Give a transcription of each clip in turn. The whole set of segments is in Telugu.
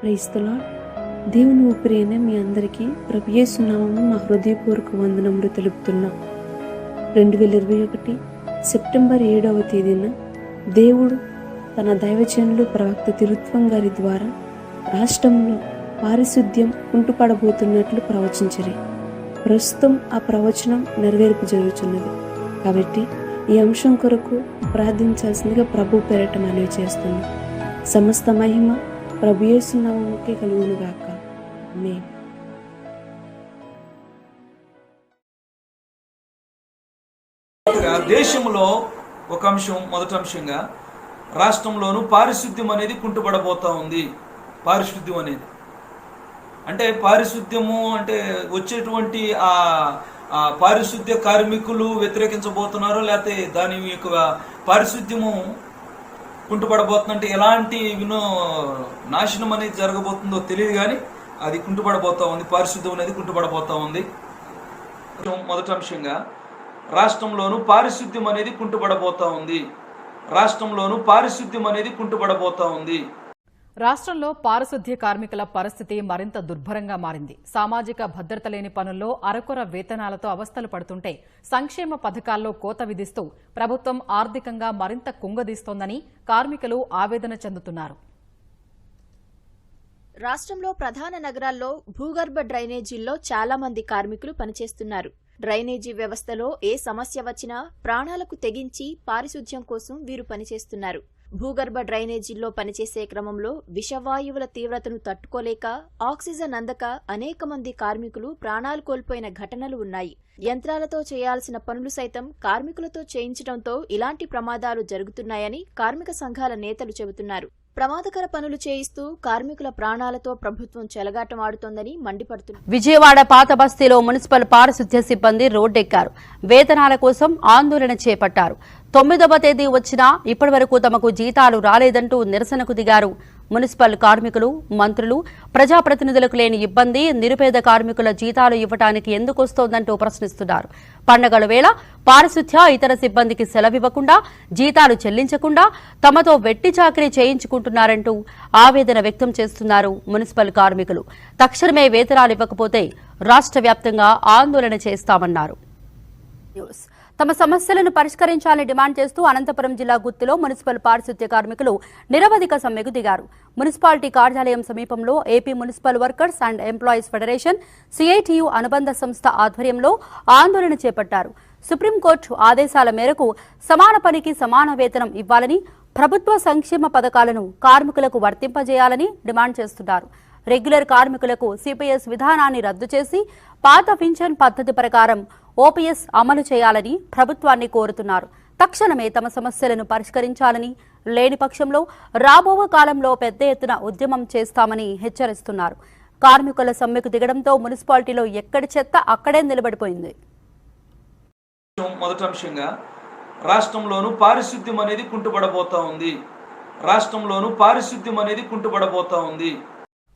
క్రైస్తలా దేవుని ఊపిరైన మీ అందరికీ ప్రభు యేసునామము మా హృదయపూర్వక వందనములు తెలుపుతున్నా. రెండు వేల ఇరవై ఒకటి సెప్టెంబర్ ఏడవ తేదీన దేవుడు తన దైవచనులు ప్రవక్త తిరుత్వం గారి ద్వారా రాష్ట్రంలో పారిశుద్ధ్యం కుంటుపడబోతున్నట్లు ప్రవచించరి. ప్రస్తుతం ఆ ప్రవచనం నెరవేర్పు జరుగుతున్నది కాబట్టి ఈ అంశం కొరకు ప్రార్థించాల్సిందిగా ప్రభు పెరటం అనేవి చేస్తుంది సమస్త మహిమ ప్రభు యేసునామముకే కలుగును గాక దేశంలో ఒక అంశం మొదటి అంశంగా రాష్ట్రంలోనూ పారిశుద్ధ్యం అనేది కుంటుపడబోతా ఉంది. పారిశుద్ధ్యం అనేది. అంటే పారిశుద్ధ్యము అంటే వచ్చేటువంటి ఆ ఆ పారిశుద్ధ్య కార్మికులు వ్యతిరేకించబోతున్నారో లేకపోతే దాని యొక్క పారిశుద్ధ్యము కుంటుపడబోతుందంటే ఎలాంటి వినో నాశనం అనేది జరగబోతుందో తెలియదు కానీ అది కుంటుపడబోతూ ఉంది పారిశుద్ధ్యం అనేది కుంటుపడబోతూ ఉంది. మొదటి అంశంగా రాష్ట్రంలోనూ పారిశుద్ధ్యం అనేది కుంటుపడబోతూ ఉంది. రాష్ట్రంలోనూ పారిశుద్ధ్యం అనేది కుంటుపడబోతూ ఉంది. రాష్ట్రంలో పారిశుద్ధ్య కార్మికుల పరిస్థితి మరింత దుర్భరంగా మారింది. సామాజిక భద్రత లేని పనుల్లో అరకొర వేతనాలతో అవస్థలు పడుతుంటే సంక్షేమ పథకాల్లో కోత విధిస్తూ ప్రభుత్వం ఆర్థికంగా మరింత కుంగదీస్తోందని కార్మికులు ఆవేదన చెందుతున్నారు. రాష్ట్రంలో ప్రధాన నగరాల్లో భూగర్భ డ్రైనేజీల్లో చాలా మంది కార్మికులు పనిచేస్తున్నారు. డ్రైనేజీ వ్యవస్థలో ఏ సమస్య వచ్చినా ప్రాణాలకు తెగించి పారిశుధ్యం కోసం వీరు పనిచేస్తున్నారు. భూగర్భ డ్రైనేజీల్లో పనిచేసే క్రమంలో విషవాయువుల తీవ్రతను తట్టుకోలేక ఆక్సిజన్ అందక అనేక మంది కార్మికులు ప్రాణాలు కోల్పోయిన ఘటనలు ఉన్నాయి. యంత్రాలతో చేయాల్సిన పనులు సైతం కార్మికులతో చేయించడంతో ఇలాంటి ప్రమాదాలు జరుగుతున్నాయని కార్మిక సంఘాల నేతలు చెబుతున్నారు. ప్రమాదకర పనులు చేయిస్తూ కార్మికుల ప్రాణాలతో ప్రభుత్వం చెలగాటమాడుతోందని మండిపడుతున్నారు. విజయవాడ పాత బస్తీలో మున్సిపల్ పారిశుద్ధ్య సిబ్బంది రోడ్డెక్కారు. వేతనాల కోసం ఆందోళన చేపట్టారు. తొమ్మిదవ తేదీ వచ్చినా ఇప్పటి వరకు తమకు జీతాలు రాలేదంటూ నిరసనకు దిగారు. మున్సిపల్ కార్మికులు మంత్రులు ప్రజాప్రతినిధులకు లేని ఇబ్బంది నిరుపేద కార్మికుల జీతాలు ఇవ్వటానికి ఎందుకు వస్తోందంటూ ప్రశ్నిస్తున్నారు. పండగల వేళ పారిశుద్ధ్య ఇతర సిబ్బందికి సెలవివ్వకుండా జీతాలు చెల్లించకుండా తమతో వెట్టి చాకరీ చేయించుకుంటున్నారంటూ ఆవేదన వ్యక్తం చేస్తున్నారు మున్సిపల్ కార్మికులు. తక్షణమే వేతనాలు ఇవ్వకపోతే రాష్ట్ర వ్యాప్తంగా ఆందోళన చేస్తామన్నారు. న్యూస్. తమ సమస్యలను పరిష్కరించాలని డిమాండ్ చేస్తూ అనంతపురం జిల్లా గుత్తిలో మున్సిపల్ పారిశుద్ధ్య కార్మికులు నిరవధిక సమ్మెకు దిగారు. మున్సిపాలిటీ కార్యాలయం సమీపంలో AP municipal workers and employees federation CITU అనుబంధ సంస్థ ఆధ్వర్యంలో ఆందోళన చేపట్టారు. సుప్రీంకోర్టు ఆదేశాల మేరకు సమాన పనికి సమాన వేతనం ఇవ్వాలని ప్రభుత్వ సంక్షేమ పథకాలను కార్మికులకు వర్తింపజేయాలని డిమాండ్ చేస్తున్నారు. రెగ్యులర్ కార్మికులకు సిపిఎస్ విధానాన్ని రద్దు చేసి పాత పింఛన్ పద్ధతి ప్రకారం ఓపీఎస్ అమలు చేయాలని ప్రభుత్వాన్ని కోరుతున్నారు. తక్షణమే తమ సమస్యలను పరిష్కరించాలని లేని పక్షంలో రాబో కాలంలో పెద్ద ఎత్తున ఉద్యమం చేస్తామని హెచ్చరిస్తున్నారు. కార్మికుల సమ్మెకు దిగడంతో మున్సిపాలిటీలో ఎక్కడి చెత్త అక్కడే నిలబడిపోయింది. మొదటి అంశంగా రాష్ట్రంలోనూ పారిశుద్ధ్యం అనేది కుంటుపడబోతా ఉంది. రాష్ట్రంలోనూ పారిశుద్ధ్యం అనేది కుంటుపడబోతా ఉంది.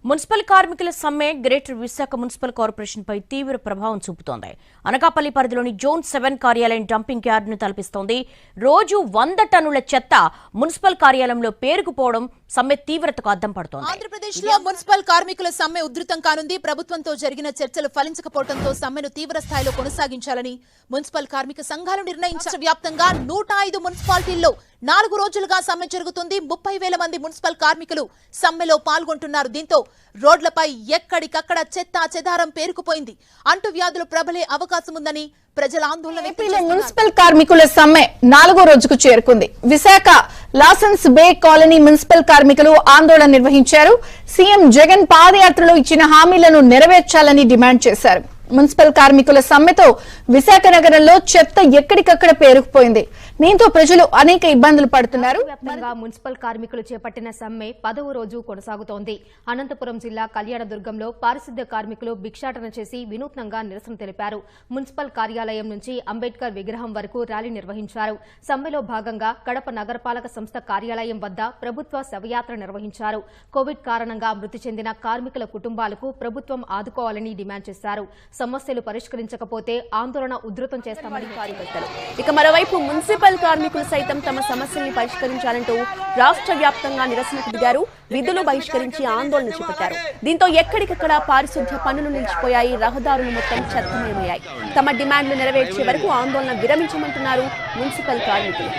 మున్సిపల్ కార్మికుల సమ్మె గ్రేటర్ విశాఖ మున్సిపల్ కార్పొరేషన్ పై తీవ్ర ప్రభావం చూపుతోంది. అనకాపల్లి పరిధిలోని జోన్ సెవెన్ కార్యాలయం డంపింగ్ యార్డును తలపిస్తోంది. రోజు వంద టన్నుల చెత్త మున్సిపల్ కార్యాలయంలో పేరుకుపోవడం సమ్మె తీవ్రతకు అద్దం పడుతోంది. ఆంధ్రప్రదేశ్లో మున్సిపల్ కార్మికుల సమ్మె ఉధృతం కానుంది. ప్రభుత్వంతో జరిగిన చర్చలు ఫలించకపోవడంతో సమ్మెను తీవ్ర స్థాయిలో కొనసాగించాలని మున్సిపల్ కార్మిక సంఘాలు నిర్ణయించిన వ్యాప్తంగా నూట ఐదు మున్సిపాలిటీల్లో నాలుగు రోజులుగా సమ్మె జరుగుతుంది. ముప్పై వేల మంది మున్సిపల్ కార్మికులు సమ్మెలో పాల్గొంటున్నారు. దీంతో రోడ్లపై ఎక్కడికక్కడ చెత్త చెదారం పేరుకుపోయింది. అంటు వ్యాధులు ప్రబలే అవకాశం ఉందని ప్రజల ఆందోళన. మున్సిపల్ కార్మికుల సమ్మె నాలుగో రోజుకు చేరుకుంది. విశాఖ లాసన్స్ బే కాలనీ మున్సిపల్ కార్మికులు ఆందోళన నిర్వహించారు. సీఎం జగన్ పాదయాత్రలో ఇచ్చిన హామీలను నెరవేర్చాలని డిమాండ్ చేశారు. మున్సిపల్ కార్మికుల సమ్మెతో విశాఖ నగరంలో చెత్త ఎక్కడికక్కడ పేరుకుపోయింది. దీంతో ప్రజలు అనేక ఇబ్బందులు పడుతున్నారు. వ్యాప్తంగా మున్సిపల్ కార్మికులు చేపట్టిన సమ్మె పదవ రోజు కొనసాగుతోంది. అనంతపురం జిల్లా కళ్యాణదుర్గంలో పారిశుద్ధ్య కార్మికులు భిక్షాటన చేసి వినూత్నంగా నిరసన తెలిపారు. మున్సిపల్ కార్యాలయం నుంచి అంబేద్కర్ విగ్రహం వరకు ర్యాలీ నిర్వహించారు. సమ్మెలో భాగంగా కడప నగరపాలక సంస్థ కార్యాలయం వద్ద ప్రభుత్వ శవయాత్ర నిర్వహించారు. కోవిడ్ కారణంగా మృతి చెందిన కార్మికుల కుటుంబాలకు ప్రభుత్వం ఆదుకోవాలని డిమాండ్ చేశారు. సమస్యలు పరిష్కరించకపోతే ఆందోళన ఉధృతం చేస్తామని కార్యకర్తలు. ఇక మరోవైపు మున్సిపల్ మున్సిపల్ కార్మికులు సైతం తమ సమస్యల్ని పరిష్కరించాలంటూ రాష్ట్ర వ్యాప్తంగా నిరసనకు దిగారు. విధులు బహిష్కరించి ఆందోళన చేపట్టారు. దీంతో ఎక్కడికక్కడ పారిశుద్ధ్య పనులు నిలిచిపోయాయి. రహదారులు మొత్తం చెత్తమయమయ్యాయి తమ డిమాండ్లు నెరవేర్చే వరకు ఆందోళన విరమించమంటున్నారు మున్సిపల్ కార్మికులు.